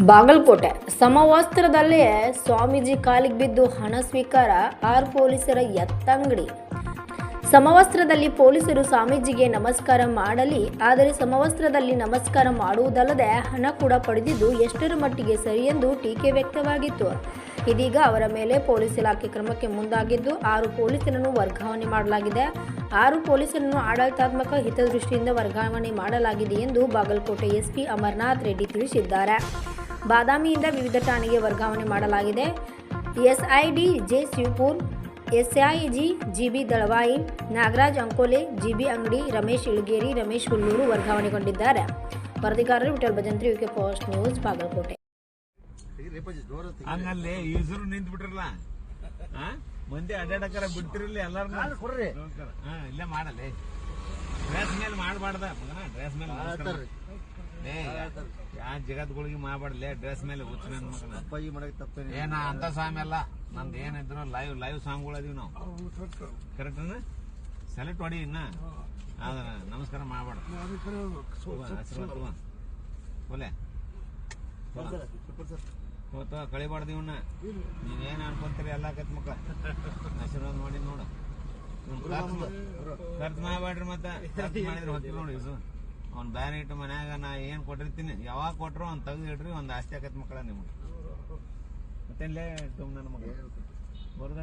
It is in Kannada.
ಬಾಗಲಕೋಟೆ. ಸಮವಸ್ತ್ರದಲ್ಲೇ ಸ್ವಾಮೀಜಿ ಕಾಲಿಗೆ ಬಿದ್ದು ಹಣ ಸ್ವೀಕಾರ ಆರು ಪೊಲೀಸರ ಎತ್ತಂಗಡಿ. ಸಮವಸ್ತ್ರದಲ್ಲಿ ಪೊಲೀಸರು ಸ್ವಾಮೀಜಿಗೆ ನಮಸ್ಕಾರ ಮಾಡಲಿ, ಆದರೆ ಸಮವಸ್ತ್ರದಲ್ಲಿ ನಮಸ್ಕಾರ ಮಾಡುವುದಲ್ಲದೆ ಹಣ ಕೂಡ ಪಡೆದಿದ್ದು ಎಷ್ಟರ ಮಟ್ಟಿಗೆ ಸರಿ ಎಂದು ಟೀಕೆ ವ್ಯಕ್ತವಾಗಿತ್ತು. ಇದೀಗ ಅವರ ಮೇಲೆ ಪೊಲೀಸ್ ಇಲಾಖೆ ಕ್ರಮಕ್ಕೆ ಮುಂದಾಗಿದ್ದು, ಆರು ಪೊಲೀಸರನ್ನು ವರ್ಗಾವಣೆ ಮಾಡಲಾಗಿದೆ. ಆರು ಪೊಲೀಸರನ್ನು ಆಡಳಿತಾತ್ಮಕ ಹಿತದೃಷ್ಟಿಯಿಂದ ವರ್ಗಾವಣೆ ಮಾಡಲಾಗಿದೆ ಎಂದು ಬಾಗಲಕೋಟೆ ಎಸ್ಪಿ ಅಮರನಾಥ್ ರೆಡ್ಡಿ ತಿಳಿಸಿದ್ದಾರೆ. ಬಾದಾಮಿಯಿಂದ ವಿವಿಧ ಠಾಣೆಗೆ ವರ್ಗಾವಣೆ ಮಾಡಲಾಗಿದೆ. S I D J Shivapur S I G G B Dalavayi Nagaraj Ankole G B Angadi Ramesh Ilageri Ramesh Hullur ವರ್ಗಾವಣೆಗೊಂಡಿದ್ದಾರೆ. ವರದಿಗಾರರು Vithal Bhajantri UK post news Bagalkote. ಹಂಗಲ್ಲಿ ಯೂಸರು ನಿಂತ್ ಬಿಟ್ರಲ್ಲ ಆ? ಮಂದಿ ಅಡ್ಡಾಡಕರ ಬಿಡ್ತಿರಲ್ಲ ಎಲ್ಲಾರು ಕೊಡ್ರಿ. ಹಾ ಇಲ್ಲೇ ಮಾಡಲಿ. ಡ್ರೆಸ್ ಮೇಲೆ ಮಾಡಬಾರ್ದ? ಡ್ರೆಸ್ ಮೇಲೆ ಜಗತ್ಗಳಿಗೆ ಮಾಡಬಾರ್ಲೆ ಡ್ರೆಸ್ ಮೇಲೆ ಹುಚ್ಚ ನನ್ ಮಗನ ಅಪ್ಪಾಜಿ ಮಾಡಕ್ ತಪ್ಪೇನೆ ಏನ ಅಂತ ಸ್ವಾಮಿ ಅಲ್ಲ ನಮ್ದು ಏನಿದ್ರು ಲೈವ್ ಲೈವ್ ಸಾಂಗ್ಗಳು ಅದೀವಿ ನಾವು. ಕರೆಕ್ಟ್ ಸೆಲೆಕ್ಟ್ ಹೊಡಿ ಇನ್ನ. ಅದನ್ನ ನಮಸ್ಕಾರ ಮಾಡ್ಬಾರ್ದು. ಒಲೆ. ಕಳಿಬಾರ್ದು ಇವನ್ನ ನೀವೇನ್ ಅನ್ಕೊಂತೀರಿ ಎಲ್ಲ ಕತ್ ಮಕ್ಕ ಆಶೀರ್ವಾದ ಮಾಡಿ ನೋಡು. ಖರ್ಚು ಮಾಡಬೇಡ್ರಿ ಮತ್ತೆ. ಖರ್ಚು ಮಾಡಿದ್ರೆ ಹೊತ್ತಿ ನೋಡಿ ಇಸು. ಅವ್ನ್ ಬ್ಯಾನ್ ಇಟ್ಟು ಮನ್ಯಾಗ ನಾ ಏನ್ ಕೊಟ್ಟಿರ್ತೀನಿ, ಯಾವಾಗ ಕೊಟ್ಟರು ಅವ್ನು ತೆಗ್ದು ಇಡ್ರಿ ಒಂದು ಆಸ್ತಿ ಆಕತ್ ಮಕ್ಕಳ ನಿಮ್ಗೆ. ಮತ್ತೇನ್ಲೇ ನನ್ನ ಮಗ. ಬರೋದ